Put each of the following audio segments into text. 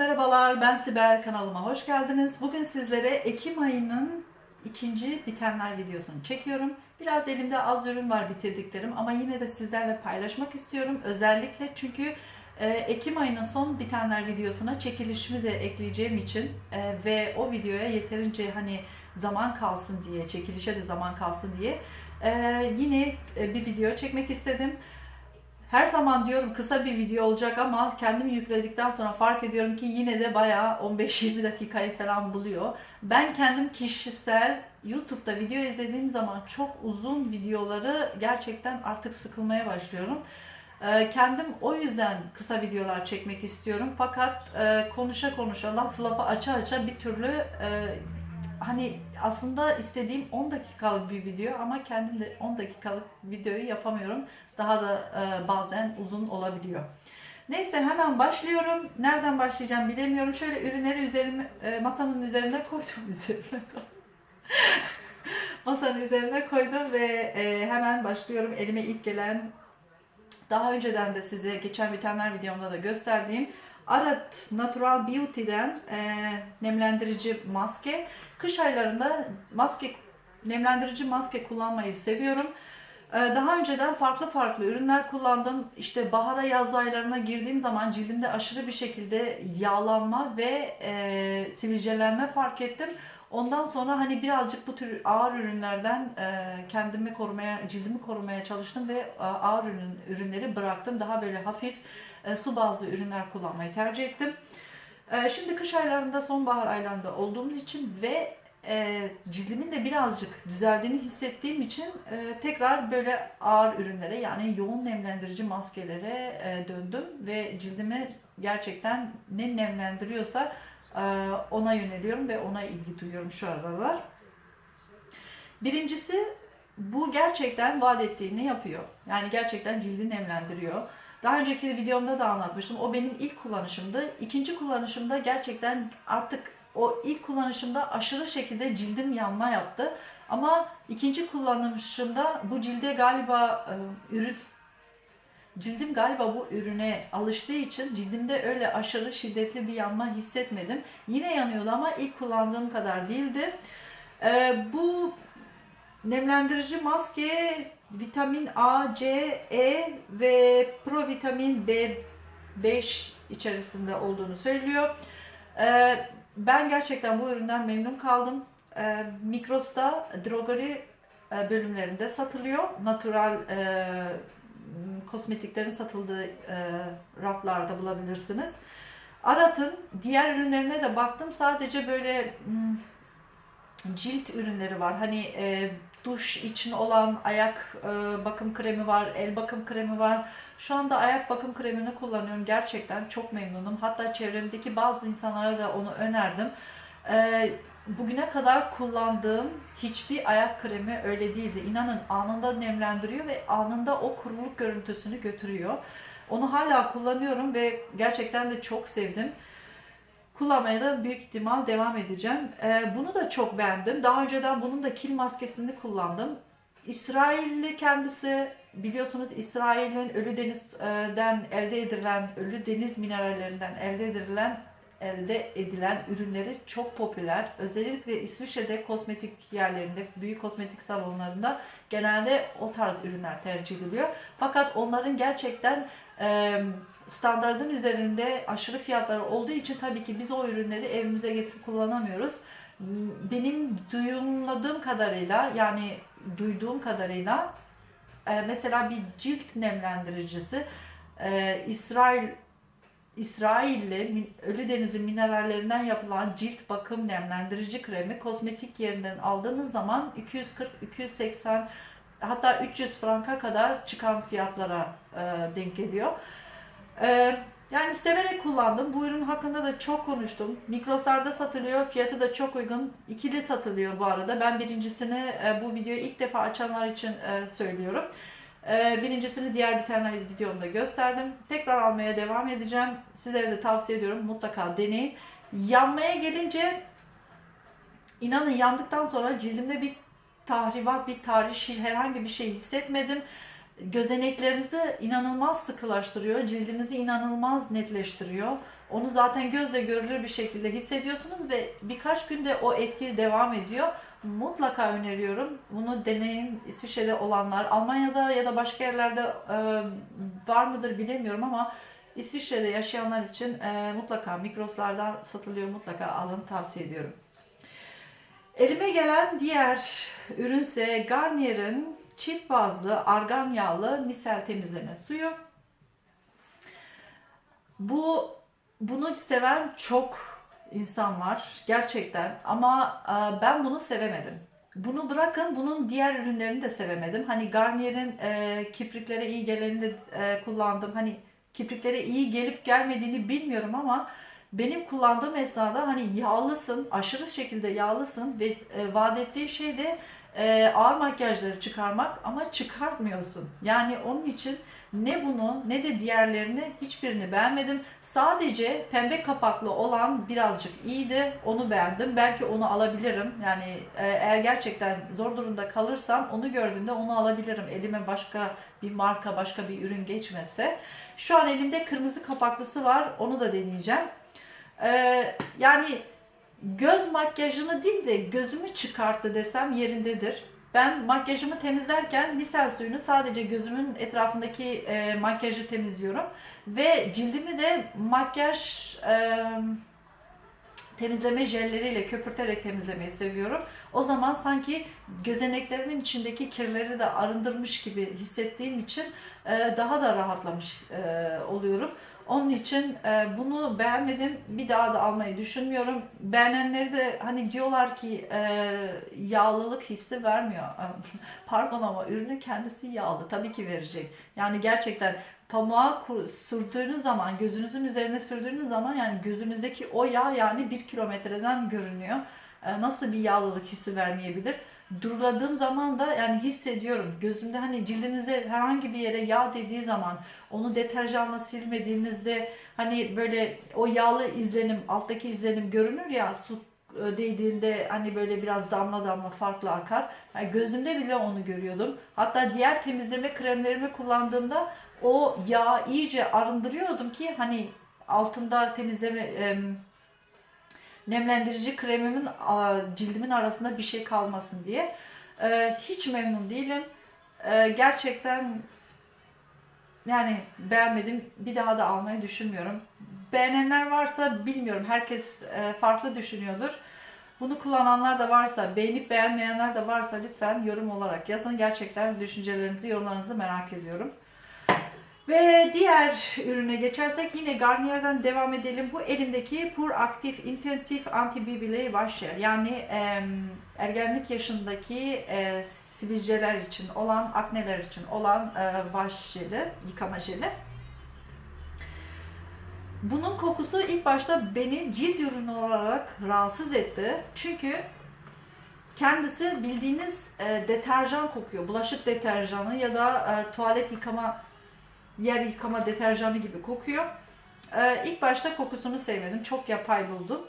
merhabalar. Ben Sibel. Kanalıma hoş geldiniz. Bugün sizlere Ekim ayının ikinci bitenler videosunu çekiyorum. Biraz elimde az ürün var bitirdiklerim ama yine de sizlerle paylaşmak istiyorum. Özellikle çünkü e, Ekim ayının son bitenler videosuna çekilişimi de ekleyeceğim için e, ve o videoya yeterince hani zaman kalsın diye, çekilişe de zaman kalsın diye e, yine bir video çekmek istedim. Her zaman diyorum kısa bir video olacak ama kendimi yükledikten sonra fark ediyorum ki yine de bayağı 15-20 dakikayı falan buluyor. Ben kendim kişisel YouTube'da video izlediğim zaman çok uzun videoları gerçekten artık sıkılmaya başlıyorum. Ee, Kendim o yüzden kısa videolar çekmek istiyorum. Fakat e, konuşa konuşa, laf lafı aça aça bir türlü e, hani aslında istediğim 10 dakikalık bir video ama kendim de 10 dakikalık videoyu yapamıyorum. Daha da e, bazen uzun olabiliyor. Neyse hemen başlıyorum. Nereden başlayacağım bilemiyorum. Şöyle ürünleri üzerime, e, masamın üzerine koydum. Üzerine. Masanın üzerine koydum ve e, hemen başlıyorum. Elime ilk gelen daha önceden de size geçen bitenler videomda da gösterdiğim Arat Natural Beauty'den e, nemlendirici maske. Kış aylarında maske nemlendirici maske kullanmayı seviyorum. E, daha önceden farklı farklı ürünler kullandım. İşte bahara yaz aylarına girdiğim zaman cildimde aşırı bir şekilde yağlanma ve e, sivilcelenme fark ettim. Ondan sonra hani birazcık bu tür ağır ürünlerden e, kendimi korumaya, cildimi korumaya çalıştım ve e, ağır ürün, ürünleri bıraktım. Daha böyle hafif e, su bazlı ürünler kullanmayı tercih ettim. E, şimdi kış aylarında, sonbahar aylarında olduğumuz için ve e, cildimin de birazcık düzeldiğini hissettiğim için tekrar böyle ağır ürünlere yani yoğun nemlendirici maskelere döndüm ve cildimi gerçekten ne nemlendiriyorsa ona yöneliyorum ve ona ilgi duyuyorum şu aralar. Birincisi bu gerçekten vaat ettiğini yapıyor. Yani gerçekten cildi nemlendiriyor. Daha önceki videomda da anlatmıştım. O benim ilk kullanışımdı. İkinci kullanışımda gerçekten artık o ilk kullanışımda aşırı şekilde cildim yanma yaptı. Ama ikinci kullanışımda bu cilde galiba e, ürün cildim galiba bu ürüne alıştığı için cildimde öyle aşırı şiddetli bir yanma hissetmedim. Yine yanıyordu ama ilk kullandığım kadar değildi. E, bu nemlendirici maske vitamin A, C, E ve provitamin B5 içerisinde olduğunu söylüyor. E, ben gerçekten bu üründen memnun kaldım. E, Migros'ta drogeri e, bölümlerinde satılıyor. Natural e, kosmetiklerin satıldığı e, raflarda bulabilirsiniz. Arat'ın diğer ürünlerine de baktım. Sadece böyle hmm, cilt ürünleri var. Hani e, duş için olan ayak e, bakım kremi var, el bakım kremi var. Şu anda ayak bakım kremini kullanıyorum. Gerçekten çok memnunum. Hatta çevremdeki bazı insanlara da onu önerdim. E, bugüne kadar kullandığım hiçbir ayak kremi öyle değildi. İnanın anında nemlendiriyor ve anında o kuruluk görüntüsünü götürüyor. Onu hala kullanıyorum ve gerçekten de çok sevdim. Kullanmaya da büyük ihtimal devam edeceğim. Ee, bunu da çok beğendim. Daha önceden bunun da kil maskesini kullandım. İsrailli kendisi biliyorsunuz İsrail'in ölü denizden elde edilen, ölü deniz minerallerinden elde edilen elde edilen ürünleri çok popüler. Özellikle İsviçre'de kosmetik yerlerinde, büyük kosmetik salonlarında genelde o tarz ürünler tercih ediliyor. Fakat onların gerçekten e, standartın üzerinde aşırı fiyatları olduğu için tabii ki biz o ürünleri evimize getirip kullanamıyoruz. Benim duyumladığım kadarıyla yani duyduğum kadarıyla e, mesela bir cilt nemlendiricisi e, İsrail İsrail'le Ölü Deniz'in minerallerinden yapılan cilt bakım nemlendirici kremi kozmetik yerinden aldığınız zaman 240-280 hatta 300 franka kadar çıkan fiyatlara e, denk geliyor. E, yani severek kullandım. Bu ürün hakkında da çok konuştum. Mikroslarda satılıyor. Fiyatı da çok uygun. İkili satılıyor bu arada. Ben birincisini e, bu videoyu ilk defa açanlar için e, söylüyorum. E, birincisini diğer bitenler videomda gösterdim. Tekrar almaya devam edeceğim. Sizlere de tavsiye ediyorum. Mutlaka deneyin. Yanmaya gelince inanın yandıktan sonra cildimde bir tahribat, bir tarih, herhangi bir şey hissetmedim. Gözeneklerinizi inanılmaz sıkılaştırıyor, cildinizi inanılmaz netleştiriyor. Onu zaten gözle görülür bir şekilde hissediyorsunuz ve birkaç günde o etki devam ediyor. Mutlaka öneriyorum. Bunu deneyin. İsviçre'de olanlar, Almanya'da ya da başka yerlerde e, var mıdır bilemiyorum ama İsviçre'de yaşayanlar için e, mutlaka Mikros'lardan satılıyor. Mutlaka alın tavsiye ediyorum. Elime gelen diğer ürünse Garnier'in çift fazlı argan yağlı misel temizleme suyu. Bu bunu seven çok insan var gerçekten ama e, ben bunu sevemedim. Bunu bırakın bunun diğer ürünlerini de sevemedim. Hani Garnier'in e, kipriklere iyi geleni de e, kullandım. Hani kipriklere iyi gelip gelmediğini bilmiyorum ama benim kullandığım esnada hani yağlısın, aşırı şekilde yağlısın ve e, vaat ettiği şey de e, ağır makyajları çıkarmak ama çıkartmıyorsun. Yani onun için ne bunu ne de diğerlerini hiçbirini beğenmedim. Sadece pembe kapaklı olan birazcık iyiydi. Onu beğendim. Belki onu alabilirim. Yani e, eğer gerçekten zor durumda kalırsam onu gördüğümde onu alabilirim. Elime başka bir marka, başka bir ürün geçmese. Şu an elimde kırmızı kapaklısı var. Onu da deneyeceğim. Ee, yani göz makyajını değil de gözümü çıkarttı desem yerindedir. Ben makyajımı temizlerken misel suyunu sadece gözümün etrafındaki e, makyajı temizliyorum. Ve cildimi de makyaj e, temizleme jelleriyle köpürterek temizlemeyi seviyorum. O zaman sanki gözeneklerimin içindeki kirleri de arındırmış gibi hissettiğim için e, daha da rahatlamış e, oluyorum. Onun için e, bunu beğenmedim. Bir daha da almayı düşünmüyorum. Beğenenleri de hani diyorlar ki e, yağlılık hissi vermiyor. Pardon ama ürünün kendisi yağlı. Tabii ki verecek. Yani gerçekten pamuğa sürdüğünüz zaman, gözünüzün üzerine sürdüğünüz zaman yani gözünüzdeki o yağ yani bir kilometreden görünüyor. E, nasıl bir yağlılık hissi vermeyebilir? Duruladığım zaman da yani hissediyorum. Gözümde hani cildinize herhangi bir yere yağ dediği zaman onu deterjanla silmediğinizde hani böyle o yağlı izlenim, alttaki izlenim görünür ya su e, değdiğinde hani böyle biraz damla damla farklı akar. Yani gözümde bile onu görüyordum. Hatta diğer temizleme kremlerimi kullandığımda o yağ iyice arındırıyordum ki hani altında temizleme em, nemlendirici kremimin cildimin arasında bir şey kalmasın diye. Ee, hiç memnun değilim. Ee, gerçekten yani beğenmedim. Bir daha da almayı düşünmüyorum. Beğenenler varsa bilmiyorum. Herkes e, farklı düşünüyordur. Bunu kullananlar da varsa, beğenip beğenmeyenler de varsa lütfen yorum olarak yazın. Gerçekten düşüncelerinizi, yorumlarınızı merak ediyorum. Ve diğer ürüne geçersek yine Garnier'den devam edelim. Bu elimdeki Pur Active Intensive Anti BB Wash Gel. Yani e, ergenlik yaşındaki e, sivilceler için olan, akneler için olan e, wash jeli, yıkama jeli. Bunun kokusu ilk başta beni cilt ürünü olarak rahatsız etti. Çünkü kendisi bildiğiniz e, deterjan kokuyor. Bulaşık deterjanı ya da e, tuvalet yıkama yer yıkama deterjanı gibi kokuyor. Ee, ilk başta kokusunu sevmedim. Çok yapay buldum.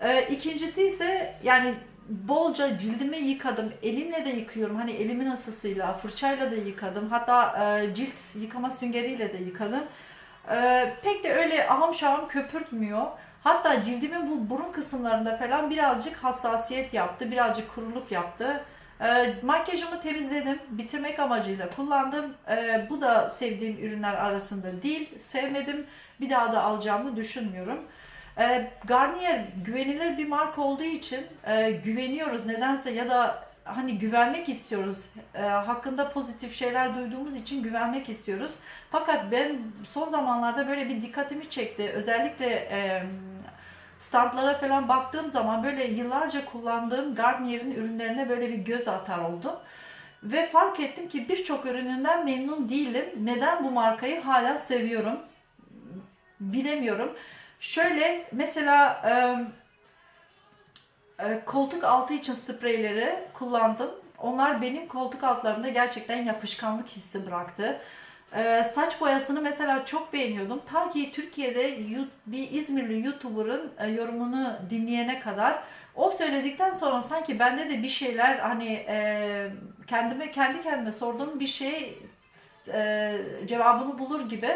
Ee, ikincisi ise yani bolca cildimi yıkadım. Elimle de yıkıyorum. Hani elimin ısısıyla, fırçayla da yıkadım. Hatta e, cilt yıkama süngeriyle de yıkadım. Ee, pek de öyle aham şahım köpürtmüyor. Hatta cildimin bu burun kısımlarında falan birazcık hassasiyet yaptı. Birazcık kuruluk yaptı. E, makyajımı temizledim. Bitirmek amacıyla kullandım. E, bu da sevdiğim ürünler arasında değil. Sevmedim. Bir daha da alacağımı düşünmüyorum. E, Garnier güvenilir bir marka olduğu için e, güveniyoruz nedense ya da hani güvenmek istiyoruz. E, hakkında pozitif şeyler duyduğumuz için güvenmek istiyoruz. Fakat ben son zamanlarda böyle bir dikkatimi çekti. Özellikle e, standlara falan baktığım zaman böyle yıllarca kullandığım Garnier'in ürünlerine böyle bir göz atar oldum. Ve fark ettim ki birçok ürününden memnun değilim. Neden bu markayı hala seviyorum? Bilemiyorum. Şöyle mesela e, e, koltuk altı için spreyleri kullandım. Onlar benim koltuk altlarımda gerçekten yapışkanlık hissi bıraktı. Ee, saç boyasını mesela çok beğeniyordum. Ta ki Türkiye'de bir İzmirli YouTuber'ın e, yorumunu dinleyene kadar o söyledikten sonra sanki bende de bir şeyler hani e, kendime kendi kendime sorduğum bir şey e, cevabını bulur gibi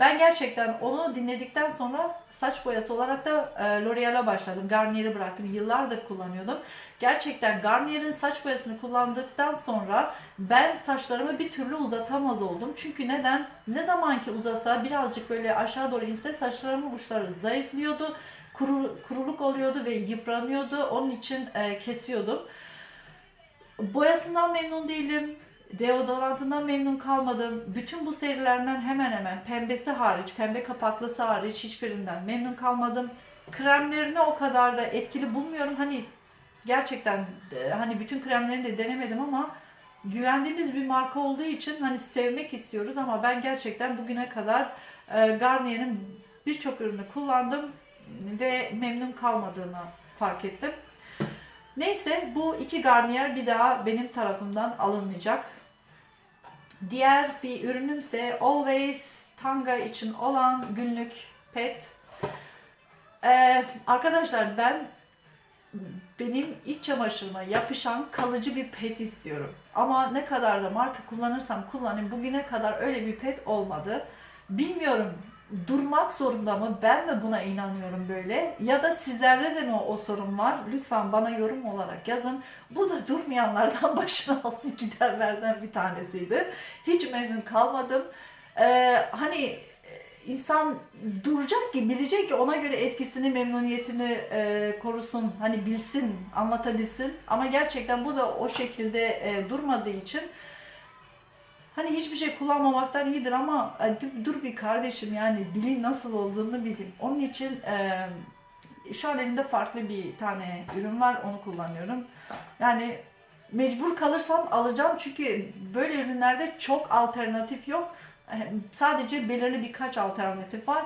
Ben gerçekten onu dinledikten sonra saç boyası olarak da e, L'Oreal'a başladım. Garnier'i bıraktım. Yıllardır kullanıyordum. Gerçekten Garnier'in saç boyasını kullandıktan sonra ben saçlarımı bir türlü uzatamaz oldum. Çünkü neden? Ne zamanki uzasa birazcık böyle aşağı doğru inse saçlarımın uçları zayıflıyordu. Kuru, kuruluk oluyordu ve yıpranıyordu. Onun için e, kesiyordum. Boyasından memnun değilim. Deodorantından memnun kalmadım. Bütün bu serilerden hemen hemen pembesi hariç, pembe kapaklısı hariç hiçbirinden memnun kalmadım. Kremlerini o kadar da etkili bulmuyorum. Hani gerçekten e, hani bütün kremlerini de denemedim ama güvendiğimiz bir marka olduğu için hani sevmek istiyoruz ama ben gerçekten bugüne kadar e, Garnier'in birçok ürünü kullandım ve memnun kalmadığını fark ettim. Neyse bu iki Garnier bir daha benim tarafımdan alınmayacak. Diğer bir ürünümse Always Tanga için olan günlük pet. Ee, arkadaşlar ben benim iç çamaşırıma yapışan kalıcı bir pet istiyorum. Ama ne kadar da marka kullanırsam kullanayım bugüne kadar öyle bir pet olmadı. Bilmiyorum durmak zorunda mı? Ben mi buna inanıyorum böyle? Ya da sizlerde de mi o sorun var? Lütfen bana yorum olarak yazın. Bu da durmayanlardan başına alıp gidenlerden bir tanesiydi. Hiç memnun kalmadım. Ee, hani insan duracak ki bilecek ki ona göre etkisini memnuniyetini e, korusun hani bilsin anlatabilsin ama gerçekten bu da o şekilde e, durmadığı için hani hiçbir şey kullanmamaktan iyidir ama e, dur bir kardeşim yani bilin nasıl olduğunu bilin onun için e, şu an elimde farklı bir tane ürün var onu kullanıyorum yani mecbur kalırsam alacağım çünkü böyle ürünlerde çok alternatif yok sadece belirli birkaç alternatif var.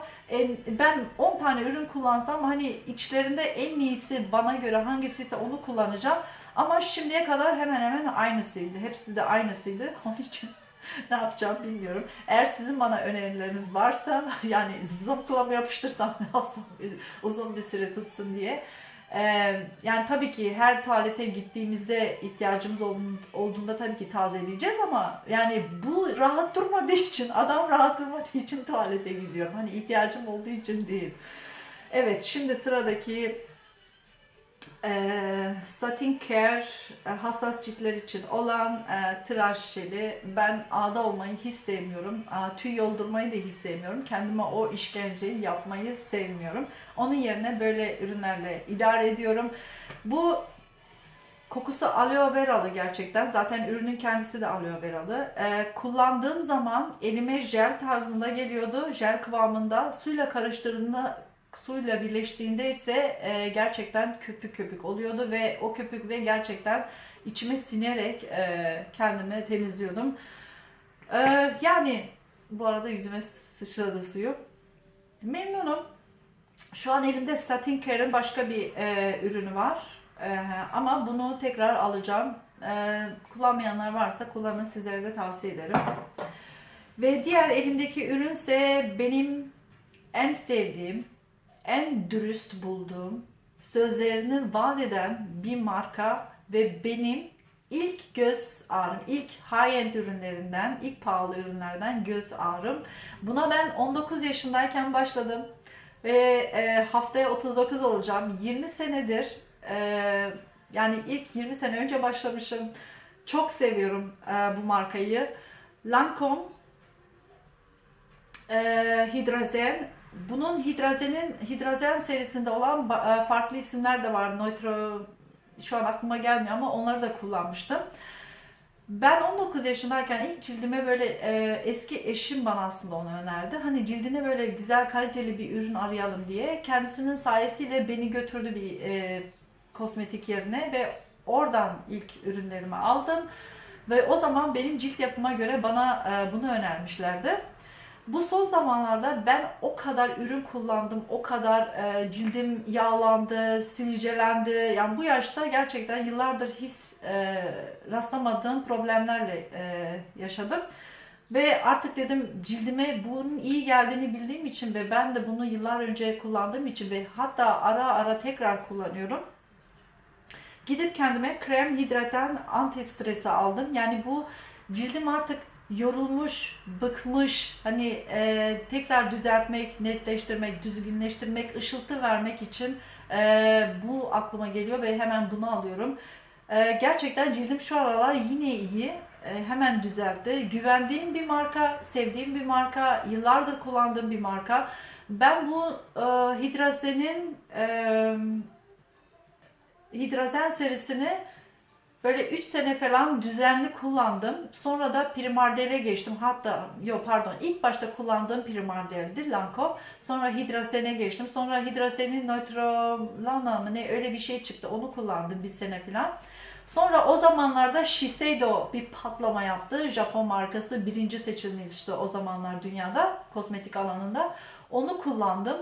Ben 10 tane ürün kullansam hani içlerinde en iyisi bana göre hangisiyse onu kullanacağım. Ama şimdiye kadar hemen hemen aynısıydı. Hepsi de aynısıydı. Onun için ne yapacağım bilmiyorum. Eğer sizin bana önerileriniz varsa yani zıplama yapıştırsam ne yapsam uzun bir süre tutsun diye ee, yani tabii ki her tuvalete gittiğimizde ihtiyacımız olduğunda tabii ki tazeleyeceğiz ama yani bu rahat durmadığı için, adam rahat durmadığı için tuvalete gidiyorum. Hani ihtiyacım olduğu için değil. Evet, şimdi sıradaki e, Satin Care e, hassas ciltler için olan e, tıraş jeli. Ben ağda olmayı hiç sevmiyorum. E, tüy yoldurmayı da hiç sevmiyorum. Kendime o işkenceyi yapmayı sevmiyorum. Onun yerine böyle ürünlerle idare ediyorum. Bu kokusu aloe veralı gerçekten. Zaten ürünün kendisi de aloe veralı. E, kullandığım zaman elime jel tarzında geliyordu. Jel kıvamında. Suyla karıştırdığında suyla birleştiğinde ise e, gerçekten köpük köpük oluyordu ve o köpükle gerçekten içime sinerek e, kendimi temizliyordum. E, yani bu arada yüzüme sıçradı suyu. Memnunum. Şu an elimde Satin Care'ın başka bir e, ürünü var. E, ama bunu tekrar alacağım. E, kullanmayanlar varsa kullanın sizlere de tavsiye ederim. Ve diğer elimdeki ürünse benim en sevdiğim en dürüst bulduğum, sözlerini vaat eden bir marka ve benim ilk göz ağrım, ilk high-end ürünlerinden, ilk pahalı ürünlerden göz ağrım. Buna ben 19 yaşındayken başladım ve e, haftaya 39 olacağım. 20 senedir e, yani ilk 20 sene önce başlamışım. Çok seviyorum e, bu markayı. Lancome e, Hidrazen bunun hidrazenin hidrazen serisinde olan e, farklı isimler de var. Neutro şu an aklıma gelmiyor ama onları da kullanmıştım. Ben 19 yaşındayken ilk cildime böyle e, eski eşim bana aslında onu önerdi. Hani cildine böyle güzel kaliteli bir ürün arayalım diye. Kendisinin sayesiyle beni götürdü bir e, kosmetik yerine ve oradan ilk ürünlerimi aldım. Ve o zaman benim cilt yapıma göre bana e, bunu önermişlerdi. Bu son zamanlarda ben o kadar ürün kullandım, o kadar e, cildim yağlandı, sivilcelendi. Yani bu yaşta gerçekten yıllardır his e, rastlamadığım problemlerle e, yaşadım. Ve artık dedim cildime bunun iyi geldiğini bildiğim için ve ben de bunu yıllar önce kullandığım için ve hatta ara ara tekrar kullanıyorum. Gidip kendime krem hidratan anti stresi aldım. Yani bu cildim artık yorulmuş, bıkmış, hani e, tekrar düzeltmek, netleştirmek, düzgünleştirmek, ışıltı vermek için e, bu aklıma geliyor ve hemen bunu alıyorum. E, gerçekten cildim şu aralar yine iyi. E, hemen düzeltti. Güvendiğim bir marka, sevdiğim bir marka, yıllardır kullandığım bir marka. Ben bu e, Hidrazen'in e, Hidrazen serisini böyle 3 sene falan düzenli kullandım. Sonra da Primardel'e geçtim. Hatta yok pardon ilk başta kullandığım Primardel'di Lancome. Sonra Hidrazen'e geçtim. Sonra Hidrazen'in Neutrolana mı ne öyle bir şey çıktı. Onu kullandım bir sene falan. Sonra o zamanlarda Shiseido bir patlama yaptı. Japon markası birinci seçilmişti o zamanlar dünyada kozmetik alanında. Onu kullandım.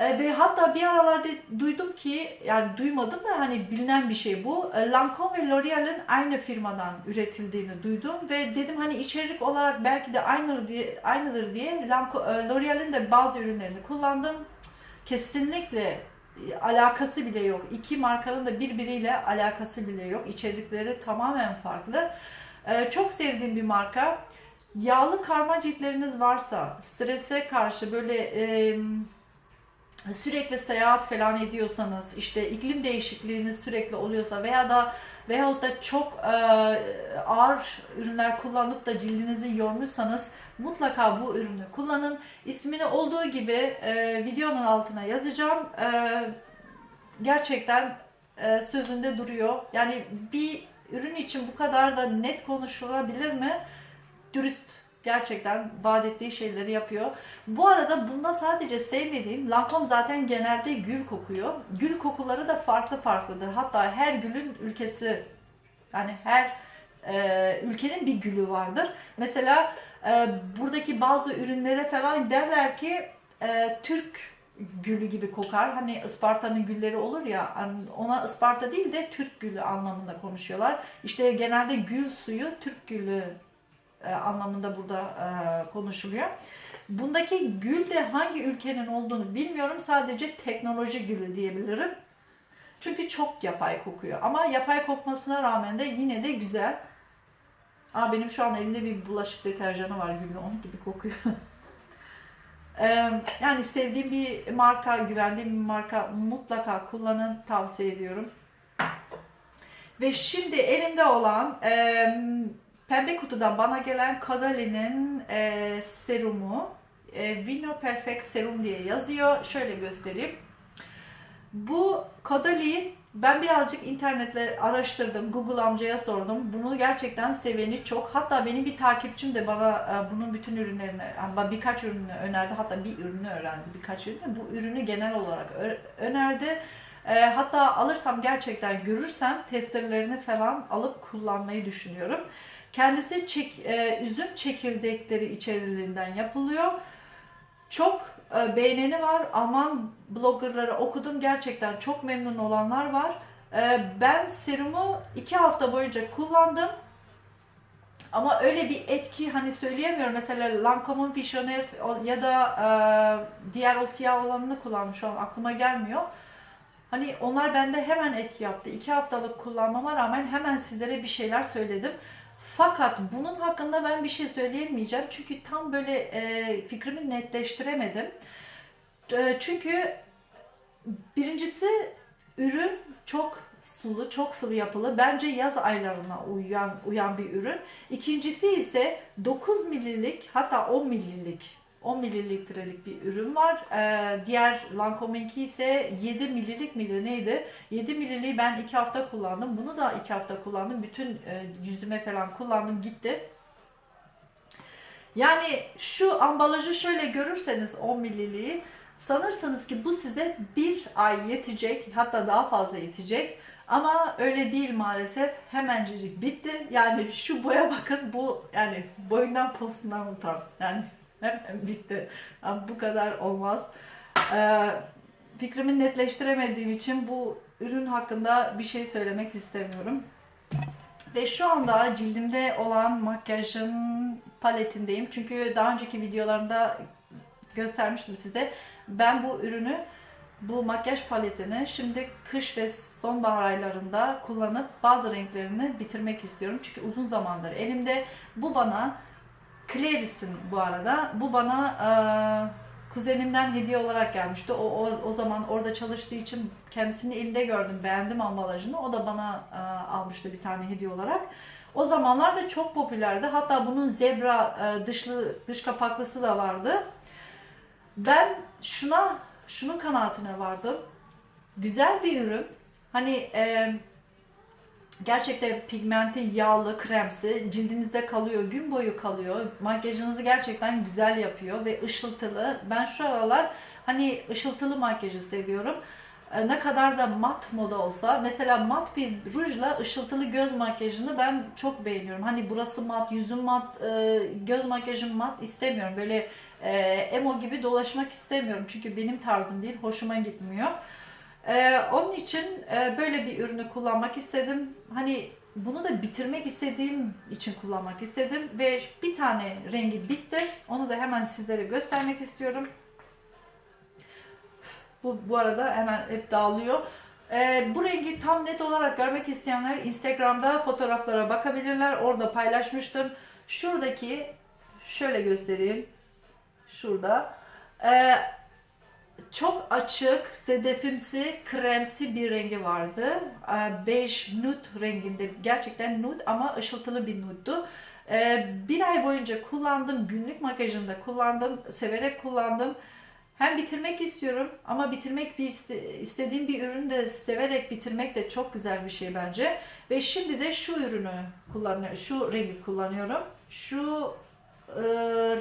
E, ve hatta bir aralarda duydum ki yani duymadım da hani bilinen bir şey bu. E, Lancome ve L'Oreal'in aynı firmadan üretildiğini duydum ve dedim hani içerik olarak belki de aynıdır diye aynıdır diye e, L'Oreal'in de bazı ürünlerini kullandım. Kesinlikle e, alakası bile yok. İki markanın da birbiriyle alakası bile yok. İçerikleri tamamen farklı. Çok sevdiğim bir marka. Yağlı karma ciltleriniz varsa, strese karşı böyle e, sürekli seyahat falan ediyorsanız, işte iklim değişikliğiniz sürekli oluyorsa veya da veyahut da çok e, ağır ürünler kullanıp da cildinizi yormuşsanız mutlaka bu ürünü kullanın. İsmini olduğu gibi e, videonun altına yazacağım. E, gerçekten e, sözünde duruyor. Yani bir ürün için bu kadar da net konuşulabilir mi? Dürüst gerçekten vaat ettiği şeyleri yapıyor. Bu arada bunda sadece sevmediğim Lancome zaten genelde gül kokuyor. Gül kokuları da farklı farklıdır. Hatta her gülün ülkesi yani her e, ülkenin bir gülü vardır. Mesela e, buradaki bazı ürünlere falan derler ki e, Türk gülü gibi kokar. Hani Isparta'nın gülleri olur ya ona Isparta değil de Türk gülü anlamında konuşuyorlar. İşte genelde gül suyu Türk gülü e, anlamında burada e, konuşuluyor. Bundaki gül de hangi ülkenin olduğunu bilmiyorum. Sadece teknoloji gülü diyebilirim. Çünkü çok yapay kokuyor. Ama yapay kokmasına rağmen de yine de güzel. Aa, benim şu an elimde bir bulaşık deterjanı var güllü. Onun gibi kokuyor. Ee, yani sevdiğim bir marka, güvendiğim bir marka mutlaka kullanın. Tavsiye ediyorum. Ve şimdi elimde olan e, pembe kutudan bana gelen Kadali'nin e, serumu. E, Vino Perfect Serum diye yazıyor. Şöyle göstereyim. Bu Kadali'yi ben birazcık internetle araştırdım. Google amcaya sordum. Bunu gerçekten seveni çok. Hatta benim bir takipçim de bana e, bunun bütün ürünlerini, birkaç ürünü önerdi. Hatta bir ürünü öğrendi. Birkaç ürünü. Bu ürünü genel olarak önerdi. E, hatta alırsam gerçekten görürsem testlerini falan alıp kullanmayı düşünüyorum. Kendisi çek, e, üzüm çekirdekleri içeriliğinden yapılıyor. Çok e, beğeneni var. Alman bloggerları okudum. Gerçekten çok memnun olanlar var. E, ben serumu iki hafta boyunca kullandım. Ama öyle bir etki hani söyleyemiyorum. Mesela Lancome'un Visionaire ya da e, diğer o siyah olanını kullanmış şu an aklıma gelmiyor. Hani onlar bende hemen etki yaptı. İki haftalık kullanmama rağmen hemen sizlere bir şeyler söyledim. Fakat bunun hakkında ben bir şey söyleyemeyeceğim. Çünkü tam böyle e, fikrimi netleştiremedim. E, çünkü birincisi ürün çok sulu, çok sıvı yapılı. Bence yaz aylarına uyan, uyan bir ürün. İkincisi ise 9 mililik hatta 10 mililik 10 mililitrelik bir ürün var. Ee, diğer Lancome'inki ise 7 mililik miydi neydi? 7 mililiği ben 2 hafta kullandım. Bunu da 2 hafta kullandım. Bütün e, yüzüme falan kullandım gitti. Yani şu ambalajı şöyle görürseniz 10 mililiği sanırsınız ki bu size bir ay yetecek hatta daha fazla yetecek. Ama öyle değil maalesef. Hemencecik bitti. Yani şu boya bakın bu yani boyundan posundan utan. Yani hemen bitti. Ama bu kadar olmaz. Ee, fikrimi netleştiremediğim için bu ürün hakkında bir şey söylemek istemiyorum. Ve şu anda cildimde olan makyajın paletindeyim. Çünkü daha önceki videolarımda göstermiştim size. Ben bu ürünü bu makyaj paletini şimdi kış ve sonbahar aylarında kullanıp bazı renklerini bitirmek istiyorum. Çünkü uzun zamandır elimde bu bana Claris'in bu arada. Bu bana e, kuzenimden hediye olarak gelmişti. O, o, o zaman orada çalıştığı için kendisini elinde gördüm. Beğendim ambalajını. O da bana e, almıştı bir tane hediye olarak. O zamanlar da çok popülerdi. Hatta bunun zebra e, dışlı dış kapaklısı da vardı. Ben şuna şunun kanaatine vardım. Güzel bir ürün. Hani e, gerçekten pigmenti yağlı, kremsi, cildinizde kalıyor, gün boyu kalıyor. Makyajınızı gerçekten güzel yapıyor ve ışıltılı. Ben şu aralar hani ışıltılı makyajı seviyorum. E, Ne kadar da mat moda olsa, mesela mat bir rujla ışıltılı göz makyajını ben çok beğeniyorum. Hani burası mat, yüzüm mat, e, göz makyajım mat istemiyorum. Böyle e, emo gibi dolaşmak istemiyorum. Çünkü benim tarzım değil, hoşuma gitmiyor. Ee, onun için e, böyle bir ürünü kullanmak istedim. Hani bunu da bitirmek istediğim için kullanmak istedim ve bir tane rengi bitti. Onu da hemen sizlere göstermek istiyorum. Bu, bu arada hemen hep dağılıyor. Ee, bu rengi tam net olarak görmek isteyenler Instagram'da fotoğraflara bakabilirler. Orada paylaşmıştım. Şuradaki şöyle göstereyim. Şurada. Ee, çok açık, sedefimsi, kremsi bir rengi vardı. Ee, Beige nude renginde. Gerçekten nude ama ışıltılı bir nude'du. Ee, Bir ay boyunca kullandım. Günlük makyajımda kullandım. Severek kullandım. Hem bitirmek istiyorum ama bitirmek bir iste- istediğim bir ürünü de severek bitirmek de çok güzel bir şey bence. Ve şimdi de şu ürünü kullanıyorum. Şu rengi kullanıyorum. Şu e,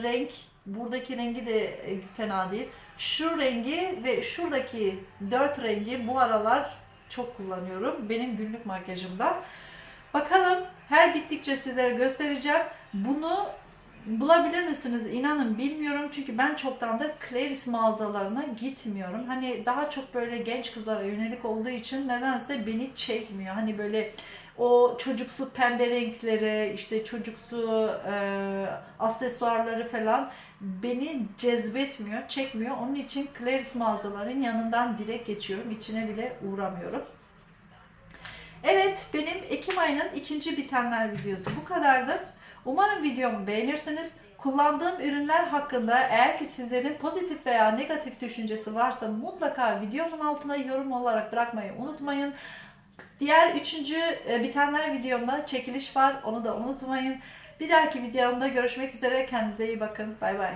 renk buradaki rengi de e, fena değil. Şu rengi ve şuradaki dört rengi bu aralar çok kullanıyorum. Benim günlük makyajımda. Bakalım her bittikçe sizlere göstereceğim. Bunu bulabilir misiniz? İnanın bilmiyorum. Çünkü ben çoktandır Claris mağazalarına gitmiyorum. Hani daha çok böyle genç kızlara yönelik olduğu için nedense beni çekmiyor. Hani böyle o çocuksu pembe renkleri, işte çocuksu e, aksesuarları falan beni cezbetmiyor, çekmiyor. Onun için Claris mağazaların yanından direkt geçiyorum. İçine bile uğramıyorum. Evet, benim Ekim ayının ikinci bitenler videosu bu kadardı. Umarım videomu beğenirsiniz. Kullandığım ürünler hakkında eğer ki sizlerin pozitif veya negatif düşüncesi varsa mutlaka videomun altına yorum olarak bırakmayı unutmayın. Diğer üçüncü e, bitenler videomda çekiliş var. Onu da unutmayın. Bir dahaki videomda görüşmek üzere. Kendinize iyi bakın. Bay bay.